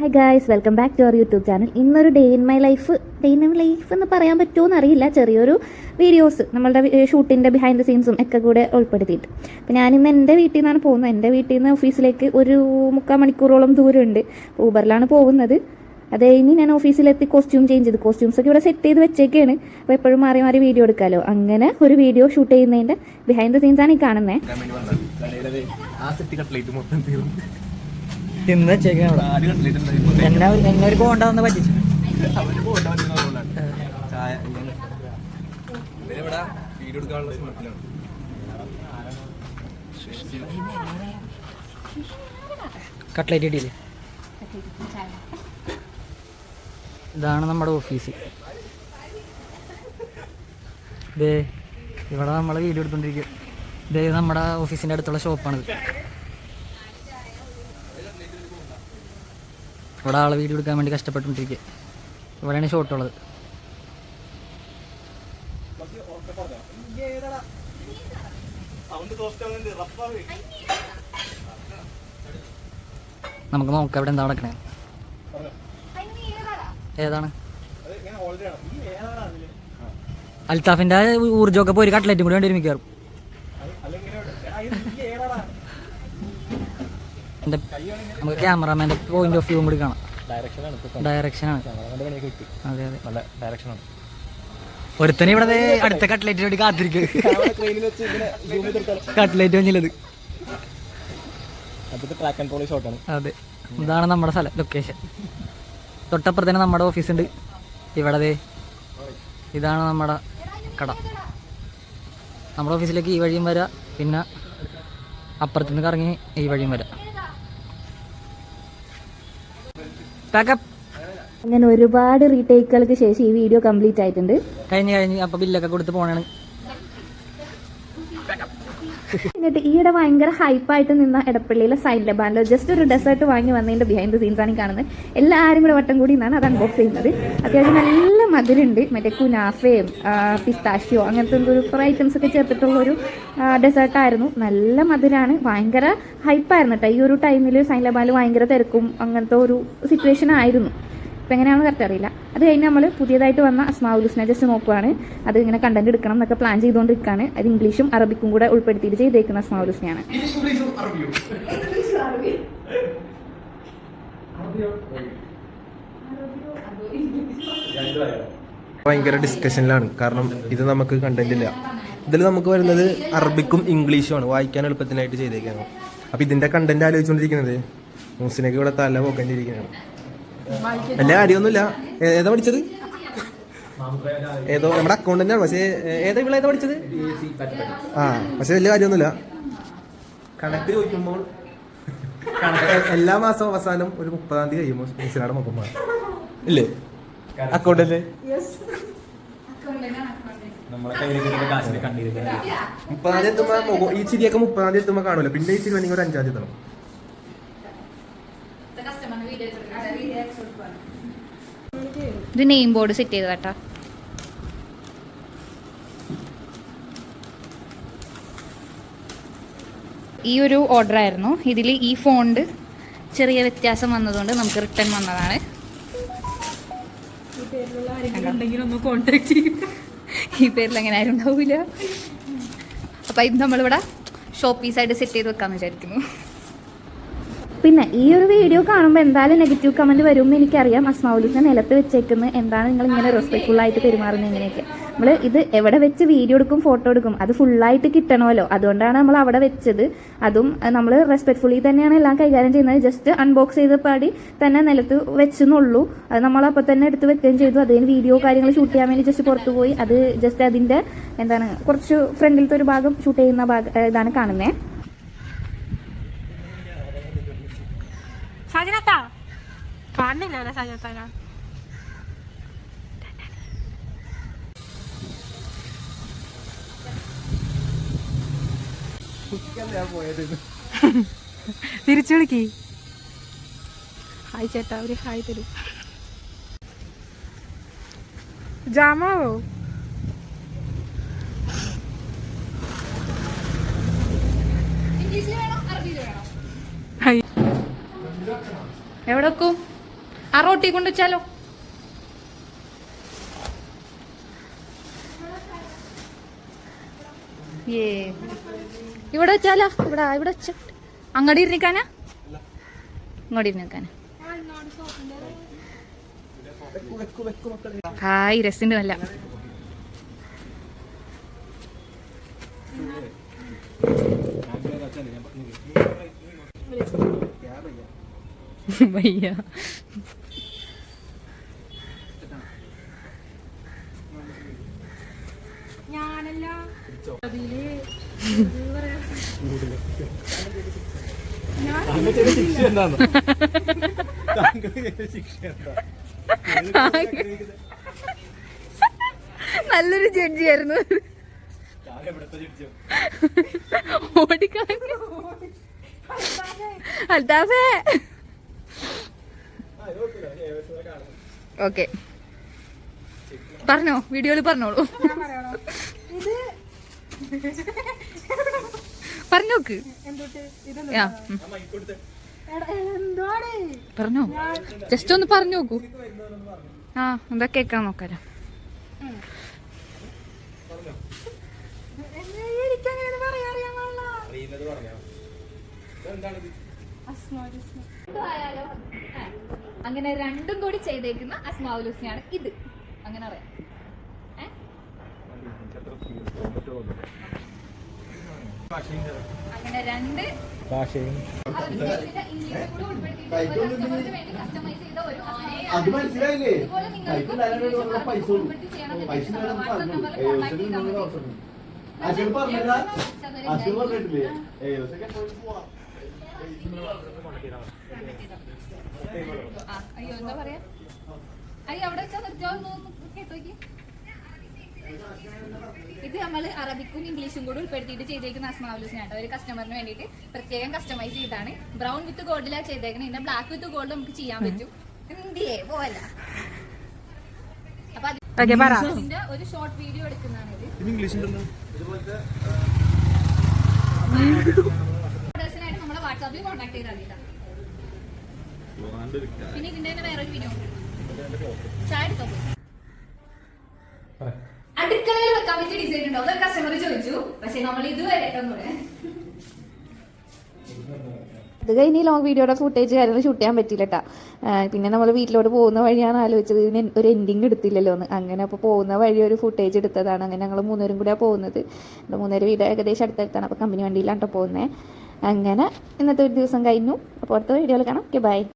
Hi guys welcome back to our YouTube channel ഇന്നൊരു day in my life day in my life എന്ന് പറയാൻ പറ്റുമോ എന്നറിയില്ല ചെറിയൊരു വീഡിയോസ് നമ്മളുടെ ഷൂട്ടിന്റെ ബിഹൈൻഡ് ദ സീൻസും ഒക്കെ കൂടെ ഉൾപ്പെടുത്തിയിട്ട്. അപ്പോൾ ഞാനിന്ന് എന്റെ വീട്ടിൽ നിന്നാണ് പോകുന്നത്. എന്റെ വീട്ടിൽ നിന്ന് ഓഫീസിലേക്ക് ഒരു മുക്കാൽ മണിക്കൂറോളം ദൂരമുണ്ട്. ഊബറിലാണ് പോകുന്നത്. അത് കഴിഞ്ഞ് ഞാൻ ഓഫീസിലെത്തി കോസ്റ്റ്യൂം ചേഞ്ച് ചെയ്ത്. കോസ്റ്റ്യൂംസ് ഒക്കെ ഇവിടെ സെറ്റ് ചെയ്ത് വെച്ചേക്കാണ്. അപ്പോൾ എപ്പോഴും മാറി മാറി വീഡിയോ എടുക്കാമല്ലോ അങ്ങനെ ഒരു വീഡിയോ ഷൂട്ട് ചെയ്യുന്നതിന്റെ ബിഹൈൻഡ് ദ സീൻസാണ് ഈ കാണുന്നത് ഇന്ന് എന്നെ എന്നെ ഒരു കോണ്ടാന്ന് പറ്റിച്ചു. കട്ട്ലേറ്റ് ഇടിയില്ലേ ഇതാണ് നമ്മുടെ ഓഫീസ് ദേ ഇവിടെ നമ്മളെ വീഡിയോ എടുത്തോണ്ടിരിക്കുക ഇതേ നമ്മുടെ ഓഫീസിന്റെ അടുത്തുള്ള ഷോപ്പാണിത് ഇവിടെ ആളെ വീഡിയോ എടുക്കാൻ വേണ്ടി കഷ്ടപ്പെട്ടുകൊണ്ടിരിക്കുക. ഇവിടെയാണ് ഷോട്ട് ഉള്ളത്. നമുക്ക് നോക്കാം ഇവിടെ എന്താ നടക്കണേ. ഏതാണ്? അൽത്താഫിന്റെ ഊർജമൊക്കെ പോയി ഒരു കട്ട്ലറ്റും കൂടി വേണ്ടി മിക്കവാറും. എന്റെ നമുക്ക് ക്യാമറാമാന്റെ പോയിന്റ് ഓഫ് വ്യൂ കൂടി കാണാം. ഡയറക്ഷനാണ് അതെ അതെ. നല്ല ഡയറക്ഷനാണ് ഒരുത്തനെ ഇവിടെ അടുത്ത കട്ട്ലേറ്റ് വേണ്ടി കാത്തിരിക്കുക കട്ട്ലേറ്റ് വന്നില്ലത്. അതെ. ഇതാണ് നമ്മുടെ സ്ഥലം ലൊക്കേഷൻ തൊട്ടപ്പുറത്തന്നെ നമ്മുടെ ഓഫീസ് ഉണ്ട്. ഇവിടെ ഇതാണ് നമ്മുടെ കട. നമ്മുടെ ഓഫീസിലേക്ക് ഈ വഴിയും വരാം. പിന്നെ അപ്പുറത്തുനിന്ന് കറങ്ങി ഈ വഴിയും വരാം. അങ്ങനെ ഒരുപാട് റീടേക്കുകൾക്ക് ശേഷം ഈ വീഡിയോ കംപ്ലീറ്റ് ആയിട്ടുണ്ട്. കഴിഞ്ഞ് കഴിഞ്ഞ് അപ്പൊ ബില്ലൊക്കെ കൊടുത്ത് പോകണാണ് എന്നിട്ട് ഈയിടെ ഭയങ്കര ഹൈപ്പായിട്ട് നിന്ന എടപ്പള്ളിയിലെ സൈഡിലെ ബാൻഡ്. ജസ്റ്റ് ഒരു ഡെസേർട്ട് വാങ്ങി വന്നതിന്റെ ബിഹൈൻഡ് സീൻസ് ആണ് കാണുന്നത്. എല്ലാവരും കൂടെ വട്ടം കൂടി നിന്നാണ് അത് അൺബോക്സ് ചെയ്യുന്നത്. അത്യാവശ്യം നല്ല മധുരമുണ്ട് മറ്റേ കുനാഫയും പിസ്താഷ്യോ അങ്ങനത്തെ ഒരു കുറേ ഐറ്റംസ് ഒക്കെ ചേർത്തിട്ടുള്ള ഒരു ഡെസേർട്ടായിരുന്നു നല്ല മധുരമാണ് ഭയങ്കര ഹൈപ്പായിരുന്നു കേട്ടോ ഈ ഒരു ടൈമിൽ സൈൻ ലബാനിൽ ഭയങ്കര തിരക്കും അങ്ങനത്തെ ഒരു സിറ്റുവേഷൻ ആയിരുന്നു. ഇപ്പം എങ്ങനെയാണെന്ന് കറക്റ്റ് അറിയില്ല. അത് കഴിഞ്ഞ് നമ്മൾ പുതിയതായിട്ട് വന്ന അസ്മാവുലുസ്നെ ജസ്റ്റ് നോക്കുവാണ്. അത് ഇങ്ങനെ കണ്ടന്റ് എടുക്കണം എന്നൊക്കെ പ്ലാൻ ചെയ്തുകൊണ്ടിരിക്കുകയാണ് അത് ഇംഗ്ലീഷും അറബിക്കും കൂടെ ഉൾപ്പെടുത്തിയിട്ട് ചെയ്തേക്കുന്ന അസ്മാവുലുസ്നെയാണ് ഭയങ്കര ഡിസ്കഷനിലാണ് കാരണം ഇത് നമുക്ക് കണ്ടന്റ് ഇല്ല. ഇതിൽ നമുക്ക് വരുന്നത് അറബിക്കും ഇംഗ്ലീഷും ആണ്. വായിക്കാൻ എളുപ്പത്തിനായിട്ട് ചെയ്തേക്കാണ്. അപ്പൊ ഇതിന്റെ കണ്ടന്റ് ആലോചിച്ചുകൊണ്ടിരിക്കുന്നത് മുസ്ലിനൊക്കെ ഇവിടെ തല പോക്കേണ്ടിയിരിക്കുകയാണ്. എല്ലാ കാര്യമൊന്നുമില്ല. ഏ- ഏതാ പഠിച്ചത്? ഏതോ നമ്മുടെ അക്കൗണ്ട് തന്നെയാണ്. പക്ഷേ ഏതാ ഇവിടെ ഏതാ പഠിച്ചത്? ആ പക്ഷെ വലിയ കാര്യമൊന്നുമില്ല. കണക്ക് ചോദിക്കുമ്പോൾ കണക്ക് എല്ലാ മാസവും അവസാനം ഒരു മുപ്പതാം തീയതി കഴിയുമ്പോൾ മാറും. ഇല്ലേ? അക്കൗണ്ടല്ലേ മുപ്പതാം തീയതി എത്തുമ്പോ ഈ ചിരിയൊക്കെ മുപ്പതാം തീയതി എത്തുമ്പോ കാണൂല. പിന്നെ ഈ ചിരി വേണമെങ്കിൽ ഒരു അഞ്ചാം തീയതി എത്തണം. ഇത് നെയിം ബോർഡ് സെറ്റ് ചെയ്ത് കേട്ടോ ഈ ഒരു ഓർഡർ ആയിരുന്നു. ഇതിൽ ഈ ഫോണ്ട് ചെറിയ വ്യത്യാസം വന്നതുകൊണ്ട് നമുക്ക് റിട്ടേൺ വന്നതാണ്. ഈ പേരിൽ അങ്ങനെ ആരും ഉണ്ടാവില്ല അപ്പം ഇത് നമ്മളിവിടെ ഷോപ്പീസായിട്ട് സെറ്റ് ചെയ്ത് വെക്കാമെന്ന് വിചാരിക്കുന്നു. പിന്നെ ഈ ഒരു വീഡിയോ കാണുമ്പോൾ എന്തായാലും നെഗറ്റീവ് കമന്റ് വരുമെന്ന് എനിക്കറിയാം. അസ്മാവുലിസിനെ നിലത്ത് വെച്ചേക്കുന്നത് എന്താണ് നിങ്ങൾ ഇങ്ങനെ റെസ്പെക്ട്ഫുൾ ആയിട്ട് പെരുമാറുന്നത് എങ്ങനെയൊക്കെ? നമ്മൾ ഇത് എവിടെ വെച്ച് വീഡിയോ എടുക്കും ഫോട്ടോ എടുക്കും? അത് ഫുള്ളായിട്ട് കിട്ടണമല്ലോ. അതുകൊണ്ടാണ് നമ്മൾ അവിടെ വെച്ചത്. അതും നമ്മൾ റെസ്പെക്ട്ഫുള്ളി തന്നെയാണ് എല്ലാം കൈകാര്യം ചെയ്യുന്നത്. ജസ്റ്റ് അൺബോക്സ് ചെയ്ത പാടി തന്നെ നിലത്ത് വെച്ചെന്നുള്ളൂ. അത് നമ്മൾ അപ്പോൾ തന്നെ എടുത്ത് വെക്കുകയും ചെയ്തു. അതിന് വീഡിയോ കാര്യങ്ങൾ ഷൂട്ട് ചെയ്യാൻ വേണ്ടി ജസ്റ്റ് പുറത്തു പോയി. അത് ജസ്റ്റ് അതിന്റെ എന്താണ് കുറച്ച് ഫ്രണ്ടിലത്തെ ഒരു ഭാഗം ഷൂട്ട് ചെയ്യുന്ന ഭാഗം ഇതാണ് കാണുന്നത് സാജനത്താ കാണുന്നില്ല സാജനത്താന തിരിച്ചു വിളിക്ക്. ഹായ് ചേട്ടാ ഒരു ഹായ് തരൂ. ജാമാവോ? എവിടെ വെക്കും ആ റോട്ടി കൊണ്ട് വെച്ചാലോ ഏ. ഇവിടെ വെച്ചാലോ? ഇവിടെ ഇവിടെ വെച്ച. അങ്ങോട്ട് ഇരുന്നിക്കാനാ? ഇങ്ങോട്ട് ഇരുന്നിക്കാനാ? ഹായ് രസിന്റെ നല്ല. വയ്യ ഞാനല്ല. നല്ലൊരു ജഡ്ജി ആയിരുന്നു. ഓടിക്കളഞ്ഞു. അൽത്താഫേ. ഓക്കെ. പറഞ്ഞോ വീഡിയോയിൽ പറഞ്ഞോളൂ. പറഞ്ഞോക്ക്. എന്തൊട്ട്? ഇതൊന്നും ആ, ഉം. എന്താണ് പറഞ്ഞോ? ജസ്റ്റ് ഒന്ന് പറഞ്ഞു നോക്കൂ ആ എന്താ കേക്കാൻ നോക്കാലോ. പാടില്ല. അങ്ങനെ രണ്ടും കൂടി ചെയ്തേക്കുന്ന അസ്മാവുലുസിനാണ് ഇത്. അങ്ങനെ അറിയാം? അങ്ങനെ രണ്ട് ഭാഷയും. അത് മനസ്സിലായില്ലേ? പൈസ പൈസ പറഞ്ഞില്ല. അശ്വൻ പറഞ്ഞിട്ടില്ലേ? ഏ ദിവസമൊക്കെ പോയി പോവാം. ആ, അയ്യോ എന്താ പറയാ? അയ്യോ അവിടെ നിർത്തിയോ? കേട്ടോക്കി ഇത് നമ്മൾ അറബിക്കും ഇംഗ്ലീഷും കൂടി ഉൾപ്പെടുത്തിയിട്ട് ചെയ്തേക്കുന്ന അസ്മാവുലുസിനാണ് ഒരു കസ്റ്റമറിന് വേണ്ടിയിട്ട് പ്രത്യേകം കസ്റ്റമൈസ് ചെയ്താണ്. ബ്രൗൺ വിത്ത് ഗോൾഡിലാണ് ചെയ്തേക്കുന്നത് പിന്നെ ബ്ലാക്ക് വിത്ത് ഗോൾഡ് നമുക്ക് ചെയ്യാൻ പറ്റും. എന്തിയേ? പോവല്ല. അപ്പൊ ഒരു ഷോർട്ട് വീഡിയോ എടുക്കുന്നതാണ് ഇത്. നമ്മളെ വാട്സാപ്പിൽ കോൺടാക്ട് ചെയ്താൽ മതി. പിന്നെ ഇതിന്റെ തന്നെ വേറൊരു വീഡിയോ ചായ എടുത്തോ പോയി. അടുക്കളയിൽ വെക്കാൻ പറ്റിയ ഡിസൈൻ ഉണ്ടോ? അത് കസ്റ്റമർ ചോദിച്ചു. പക്ഷെ നമ്മൾ ഇതുവരെ ഒന്നും അത് കഴിഞ്ഞ് ലോങ് വീഡിയോയുടെ ഫുട്ടേജ് കാര്യങ്ങൾ ഷൂട്ട് ചെയ്യാൻ പറ്റില്ല കേട്ടോ പിന്നെ നമ്മൾ വീട്ടിലോട്ട് പോകുന്ന വഴിയാണ് ആലോചിച്ചത്. ഇതിന് ഒരു എൻഡിങ് എടുത്തില്ലല്ലോ എന്ന്. അങ്ങനെ അപ്പോൾ പോകുന്ന വഴി ഒരു ഫുട്ടേജ് എടുത്തതാണ്. അങ്ങനെ ഞങ്ങൾ മൂന്നുപേരും കൂടെയാണ് പോകുന്നത്. അപ്പോൾ മൂന്നുപേര് വീട് ഏകദേശം അടുത്തടുത്താണ്. അപ്പോൾ കമ്പനി വണ്ടിയിലാണ് കേട്ടോ പോകുന്നത് അങ്ങനെ ഇന്നത്തെ ഒരു ദിവസം കഴിഞ്ഞു. അപ്പോൾ അടുത്ത വീഡിയോയിൽ കാണാം. Okay bye